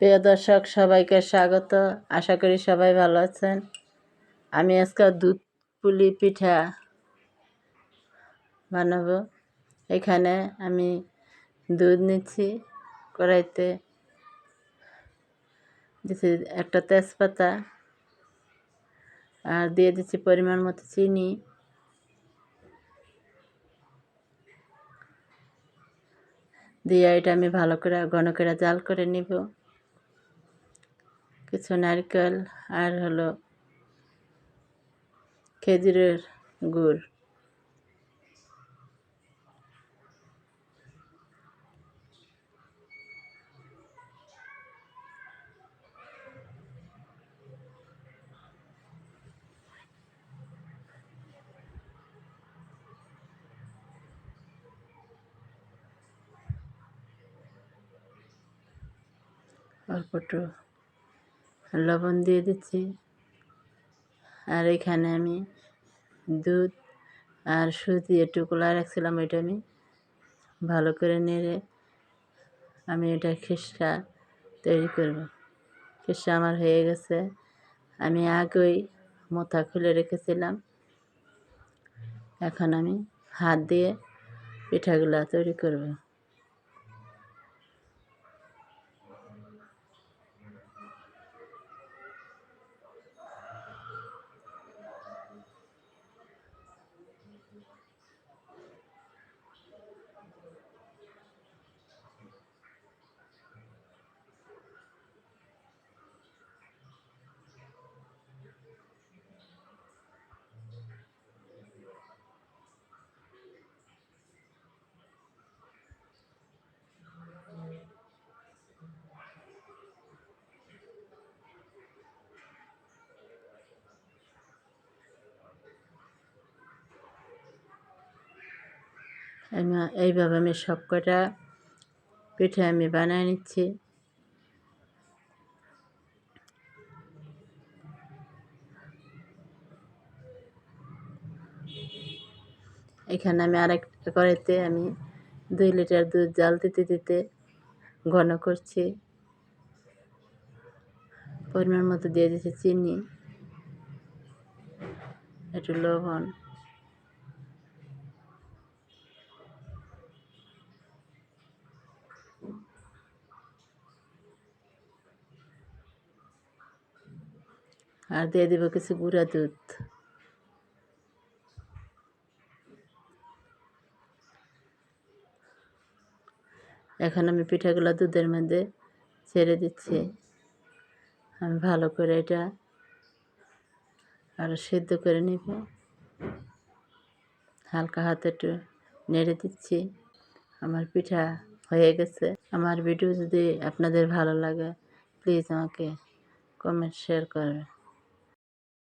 প্রিয় দর্শক, সবাইকে স্বাগত। আশা করি সবাই ভালো আছেন। আমি আজকে দুধ পুলি পিঠা বানাবো। এখানে আমি দুধ নিচ্ছি কড়াইতে। দিচ্ছি একটা তেজপাতা আর দিয়ে দিচ্ছি পরিমাণ মতো চিনি। দিয়ে এটা আমি ভালো করে, ঘন করে জাল করে নিব। কিছু নারকেল আর হলো খেজুরের গুড়। অল্প একটু লবণ দিয়ে দিচ্ছি। আর এখানে আমি দুধ আর সুজি একটু রাখছিলাম ওইটা আমি ভালো করে নেড়ে আমি এটা খিসা তৈরি করব। খিসা আমার হয়ে গেছে। আমি আগেই মোথা খুলে রেখেছিলাম। এখন আমি হাত দিয়ে পিঠাগুলা তৈরি করব। এইভাবে আমি সব কটা পিঠে আমি বানিয়ে নিচ্ছি। এখানে আমি আরেক কড়াইতে আমি দুই লিটার দুধ জাল দিতে দিতে ঘন করছি। পরিমাণ মতো দিয়ে দিচ্ছি চিনি, একটু লবণ। আর দিয়ে দেবো কিছু গুঁড়া দুধ। এখন আমি পিঠাগুলো দুধের মধ্যে ছেড়ে দিচ্ছি। আমি ভালো করে এটা আরও সিদ্ধ করে নিব। হালকা হাতে একটু নেড়ে দিচ্ছি। আমার পিঠা হয়ে গেছে। আমার ভিডিও যদি আপনাদের ভালো লাগে প্লিজ আমাকে কমেন্ট শেয়ার করবে